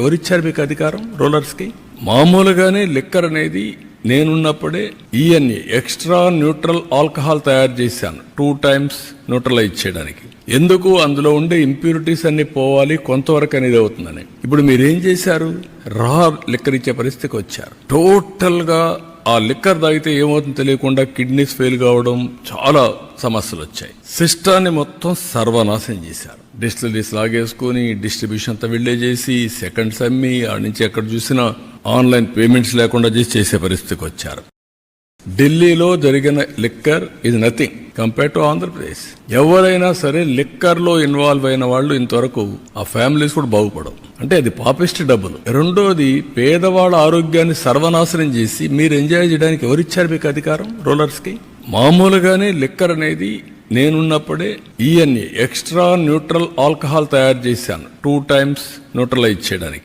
ఎవరిచ్చారు మీకు అధికారం? రూలర్స్కి? మామూలుగానే లిక్కర్ అనేది నేనున్నప్పుడే ఈఎన్ఏ ఎక్స్ట్రా న్యూట్రల్ ఆల్కహాల్ తయారు చేశాను. టూ టైమ్స్ న్యూట్రలైజ్ చేయడానికి. ఎందుకు? అందులో ఉండే ఇంప్యూరిటీస్ అన్ని పోవాలి కొంతవరకు అనేది అవుతుందని. ఇప్పుడు మీరు ఏం చేశారు? రా లిక్కర్ ఇచ్చే పరిస్థితికి వచ్చారు. టోటల్గా ఆ లిక్కర్ తాగితే ఏమవుతుందో తెలియకుండా కిడ్నీస్ ఫెయిల్ కావడం చాలా సమస్యలు వచ్చాయి. సిస్టాన్ని మొత్తం సర్వనాశనం చేశారు. డిస్టిలరీస్ లాగేసుకొని డిస్ట్రిబ్యూషన్ అంతా వెళ్ళే చేసి సెకండ్స్ అమ్మి ఆ నుంచి ఎక్కడ చూసినా ఆన్లైన్ పేమెంట్స్ లేకుండా చేసి చేసే పరిస్థితికి వచ్చారు. ఢిల్లీలో జరిగిన లిక్కర్ ఇది నథింగ్ కంపేర్ టు ఆంధ్రప్రదేశ్ ఎవరైనా సరే లిక్కర్లో ఇన్వాల్వ్ అయిన వాళ్ళు ఇంతవరకు ఆ ఫ్యామిలీస్ కూడా బాగుపడవు. అంటే అది పాపిస్ట్ డబ్బులు. రెండోది పేదవాళ్ళ ఆరోగ్యాన్ని సర్వనాశనం చేసి మీరు ఎంజాయ్ చేయడానికి ఎవరిచ్చారు మీకు అధికారం? రూలర్స్కి మామూలుగానే లిక్కర్ అనేది నేనున్నప్పుడే ఈఎన్ఏ ఎక్స్ట్రా న్యూట్రల్ ఆల్కహాల్ తయారు చేశాను. టూ టైమ్స్ న్యూట్రలైజ్ చేయడానికి.